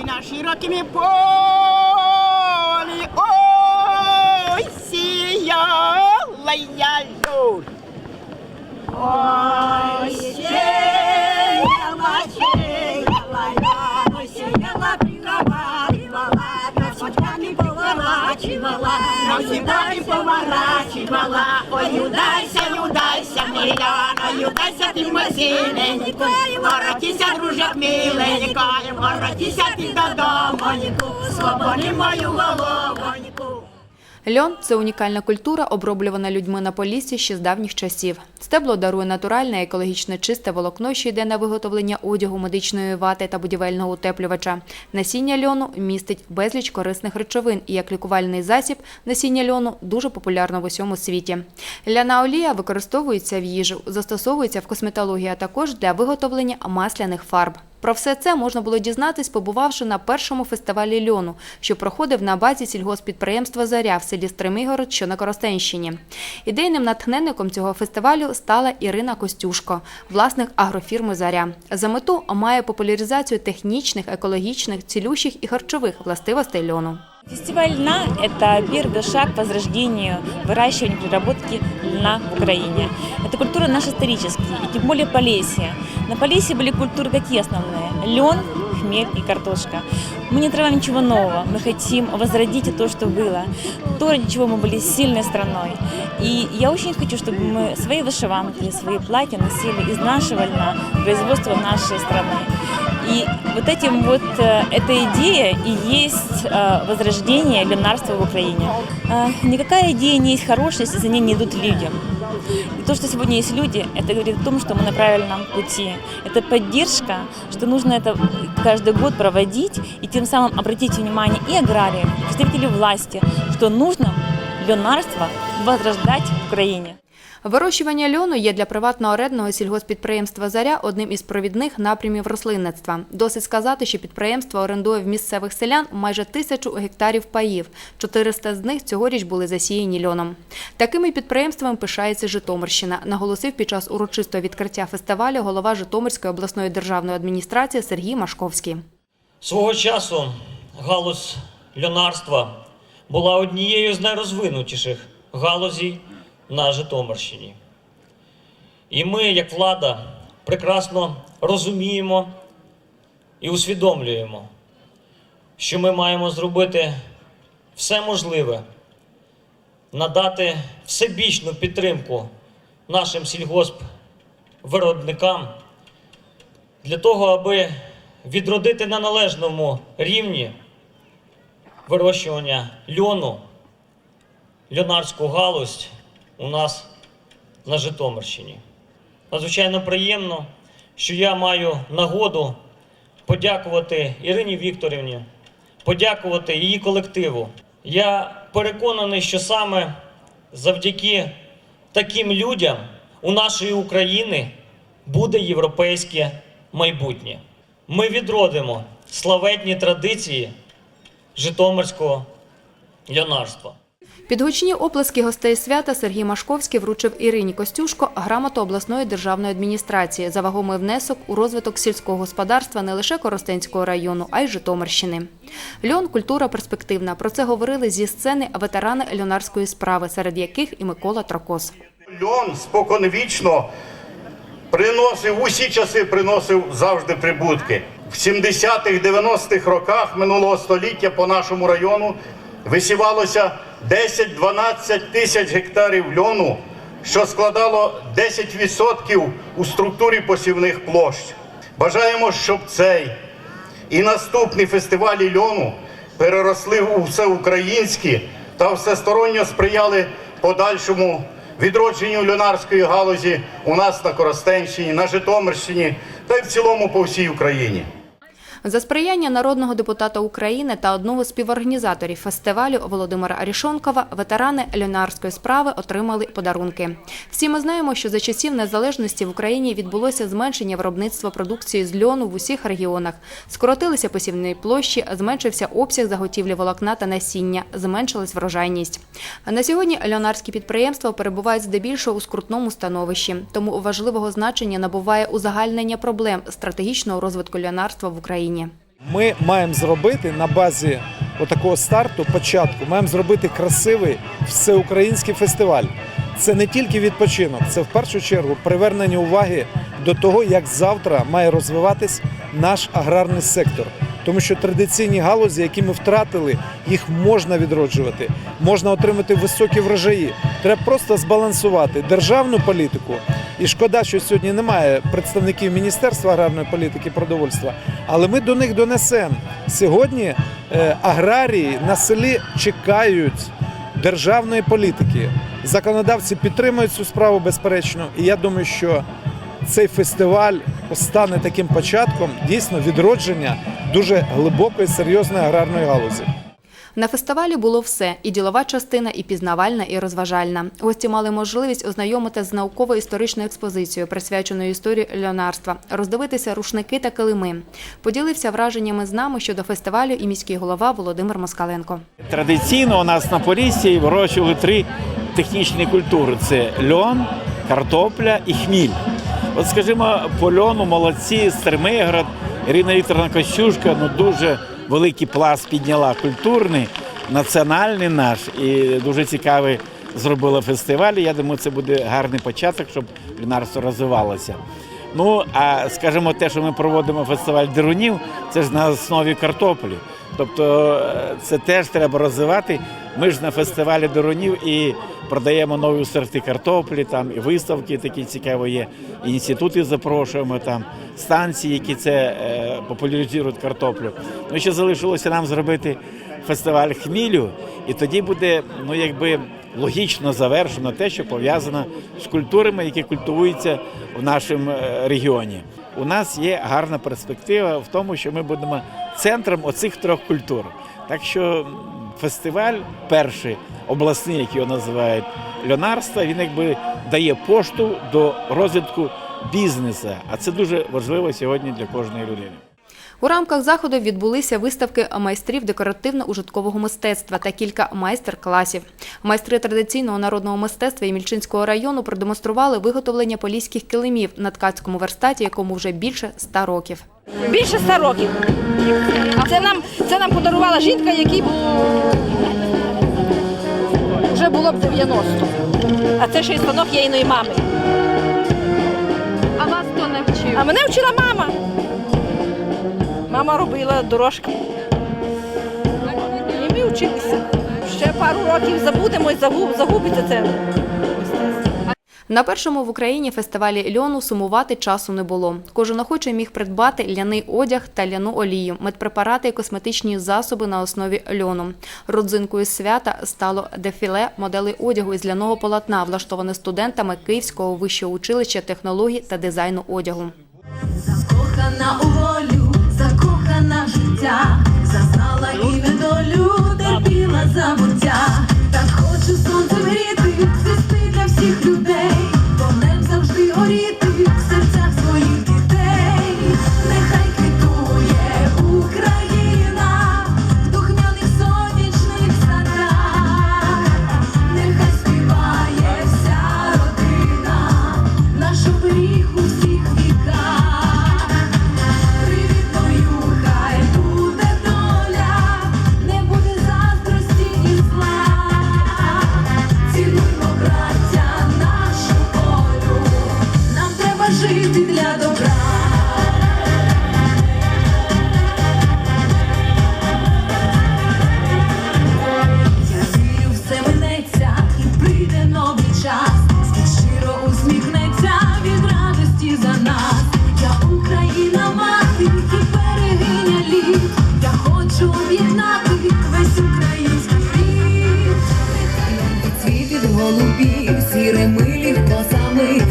і на широкім полі. Ой, сіяла я люд. Ой, сіяла, сіяла я, ой, сіяла, приговарювала, носочками поворачивала, носиками поворачивала. Ой, юдайся, ой, юдайся ти мой синенько, воротися, дружок миленько, воротіся ти додому, свободи мою головоньку. Льон це унікальна культура, оброблювана людьми на полісі ще з давніх часів. Стебло дарує натуральне, екологічно чисте волокно, що йде на виготовлення одягу, медичної вати та будівельного утеплювача. Насіння льону містить безліч корисних речовин і як лікувальний засіб насіння льону дуже популярно в усьому світі. Ляна олія використовується в їжу, застосовується в косметології, а також для виготовлення масляних фарб. Про все це можна було дізнатись, побувавши на першому фестивалі льону, що проходив на базі сільгоспідприємства Заря в селі Стримигород, що на Коростенщині. Ідейним натхненником цього фестивалю стала Ірина Костюшко, власник агрофірми Заря. За мету має популяризацію технічних, екологічних, цілющих і харчових властивостей льону. Фестиваль льна – это первый шаг к возрождению выращивания и переработки льна в Украине. Эта культура наша историческая, и тем более Полесье. На Полесье были культуры какие основные? Лен, хмель и картошка. Мы не открываем ничего нового, мы хотим возродить то, что было, то, ради чего мы были сильной страной. И я очень хочу, чтобы мы свои вышиванки, свои платья носили из нашего льна, производства нашей страны. И вот этим вот э, эта идея и есть э, возрождение ленарства в Украине. Э, Никакая идея не есть хорошая, если за ней не идут люди. И то, что сегодня есть люди, это говорит о том, что мы на правильном пути. Это поддержка, что нужно это каждый год проводить и тем самым обратить внимание и аграриев, и представителей власти, что нужно ленарство возрождать в Украине. Вирощування льону є для приватного редного сільгоспідприємства Заря одним із провідних напрямів рослинництва. Досить сказати, що підприємство орендує в місцевих селян майже тисячу гектарів паїв. 400 з них цьогоріч були засіяні льоном. Такими підприємствами пишається Житомирщина, наголосив під час урочистого відкриття фестивалю голова Житомирської обласної державної адміністрації Сергій Машковський. Свого часу галузь льонарства була однією з найрозвинутіших галузей на Житомирщині. І ми, як влада, прекрасно розуміємо і усвідомлюємо, що ми маємо зробити все можливе, надати всебічну підтримку нашим сільгоспвиробникам для того, аби відродити на належному рівні вирощування льону, льонарську галузь у нас на Житомирщині. Надзвичайно приємно, що я маю нагоду подякувати Ірині Вікторівні, подякувати її колективу. Я переконаний, що саме завдяки таким людям у нашої України буде європейське майбутнє. Ми відродимо славетні традиції Житомирського льонарства. Під гучні оплески гостей свята Сергій Машковський вручив Ірині Костюшко грамоту обласної державної адміністрації за вагомий внесок у розвиток сільського господарства не лише Коростенського району, а й Житомирщини. Льон культура перспективна. Про це говорили зі сцени ветерани льонарської справи, серед яких і Микола Трокос. Льон споконвічно приносив усі часи приносив завжди прибутки. В 70-х, 90-х роках минулого століття по нашому району висівалося 10-12 тисяч гектарів льону, що складало 10% у структурі посівних площ. Бажаємо, щоб цей і наступні фестивалі льону переросли у всеукраїнські та всесторонньо сприяли подальшому відродженню льонарської галузі у нас на Коростенщині, на Житомирщині та й в цілому по всій Україні. За сприяння народного депутата України та одного з співорганізаторів фестивалю Володимира Арішонкова ветерани льонарської справи отримали подарунки. Всі ми знаємо, що за часів незалежності в Україні відбулося зменшення виробництва продукції з льону в усіх регіонах. Скоротилися посівні площі, зменшився обсяг заготівлі волокна та насіння, зменшилась врожайність. На сьогодні льонарські підприємства перебувають здебільшого у скрутному становищі, тому важливого значення набуває узагальнення проблем стратегічного розвитку льонарства в Україні. Ми маємо зробити на базі отакого старту, початку, маємо зробити красивий всеукраїнський фестиваль. Це не тільки відпочинок, це в першу чергу привернення уваги до того, як завтра має розвиватись наш аграрний сектор. Тому що традиційні галузі, які ми втратили, їх можна відроджувати, можна отримати високі врожаї. Треба просто збалансувати державну політику. І шкода, що сьогодні немає представників Міністерства аграрної політики і продовольства, але ми до них донесемо. Сьогодні е, аграрії на селі чекають державної політики. Законодавці підтримують цю справу безперечно. І я думаю, що цей фестиваль стане таким початком дійсно відродження дуже глибокої серйозної аграрної галузі. На фестивалі було все: і ділова частина, і пізнавальна, і розважальна. Гості мали можливість ознайомитися з науково-історичною експозицією, присвяченою історії льонарства, роздивитися рушники та килими. Поділився враженнями з нами щодо фестивалю і міський голова Володимир Москаленко. Традиційно у нас на Поліссі вирощували три технічні культури: це льон, картопля і хміль. От, скажімо, по льону молодці, Стермиград, Ірина Вікторовна Костюшка, ну дуже великий пласт підняла культурний, національний наш і дуже цікавий зробила фестиваль. Я думаю, це буде гарний початок, щоб льонарство розвивалося. Ну, а скажімо, те, що ми проводимо фестиваль дерунів, це ж на основі картоплі. Тобто е, це теж треба розвивати. Ми ж на фестивалі дерунів і продаємо нові сорти картоплі, там і виставки такі цікаві є, і інститути запрошуємо, там станції, які це е, популяризують картоплю. Ну, ще залишилося нам зробити фестиваль хмілю, і тоді буде, ну якби логічно завершено те, що пов'язано з культурами, які культивуються в нашому е, регіоні. У нас є гарна перспектива в тому, що ми будемо центром оцих трьох культур. Так що фестиваль, перший обласний, який його називають льонарства, він якби дає пошту до розвитку бізнесу. А це дуже важливо сьогодні для кожної людини. У рамках заходу відбулися виставки майстрів декоративно-ужиткового мистецтва та кілька майстер-класів. Майстри традиційного народного мистецтва Ємільчинського району продемонстрували виготовлення поліських килимів на ткацькому верстаті, якому вже більше ста років. Більше ста років. А це нам, це нам подарувала жінка, якій вже було б 90. А це ще й станок єйної мами. А вас хто навчив? А мене вчила мама. Мама робила дорожки. І ми вчилися. Ще пару років забудемо і загуб- загубиться це. На першому в Україні фестивалі льону сумувати часу не було. Кожен охочий міг придбати ляний одяг та ляну олію, медпрепарати і косметичні засоби на основі льону. Родзинкою свята стало дефіле моделей одягу із ляного полотна, влаштоване студентами Київського вищого училища технологій та дизайну одягу. Закохана у волю, життя, зазнала і недолю, терпіла забуття. Так хочу сонце гріти, хочу об'єднати весь український рід. Цвіт від голубів.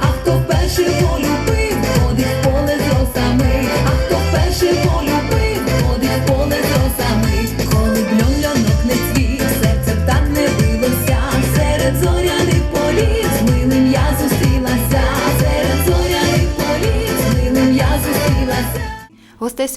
А хто вперше полюбив,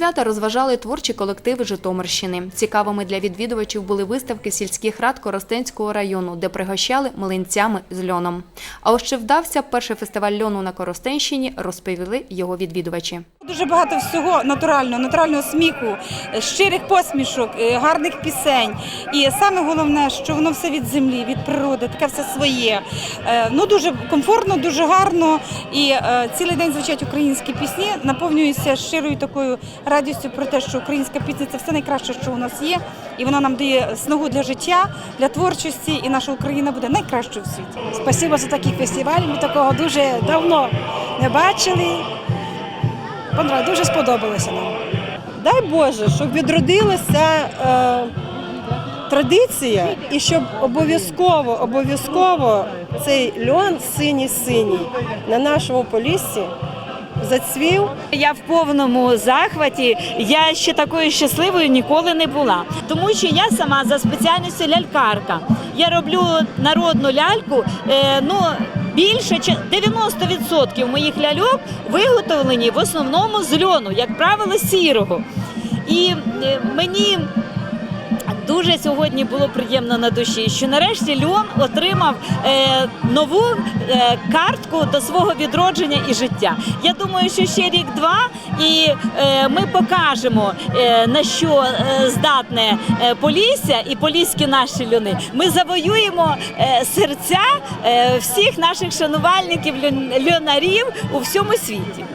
свята розважали творчі колективи Житомирщини. Цікавими для відвідувачів були виставки сільських рад Коростенського району, де пригощали млинцями з льоном. А ось чи вдався перший фестиваль льону на Коростенщині, розповіли його відвідувачі. Дуже багато всього натурального, натурального сміху, щирих посмішок, е, гарних пісень. І саме головне, що воно все від землі, від природи, таке все своє. Е, Ну дуже комфортно, дуже гарно. І е, цілий день звучать українські пісні, наповнююся щирою такою радістю про те, що українська пісня це все найкраще, що у нас є, і вона нам дає снагу для життя, для творчості, і наша Україна буде найкращою в світі. Спасибо за такий фестиваль. Ми такого дуже давно не бачили. Понрав- Дуже сподобалося нам. Дай Боже, щоб відродилася е, традиція і щоб обов'язково, обов'язково цей льон синій-синій на нашому поліссі зацвів Я в повному захваті. Я ще такою щасливою ніколи не була. Тому що я сама за спеціальністю лялькарка. Я роблю народну ляльку. Е, ну більше чи- 90% моїх ляльок виготовлені в основному з льону, як правило, сірого. І е, мені Дуже сьогодні було приємно на душі, що нарешті Льон отримав е, нову е, картку до свого відродження і життя. Я думаю, що ще рік-два, і е, ми покажемо е, на що е, здатне е, Полісся і поліські наші льони. Ми завоюємо е, серця е, всіх наших шанувальників льон- льонарів у всьому світі.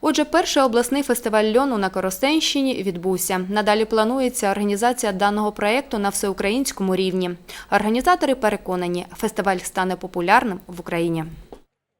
Отже, перший обласний фестиваль льону на Коростенщині відбувся. Надалі планується організація даного проєкту на всеукраїнському рівні. Організатори переконані, фестиваль стане популярним в Україні.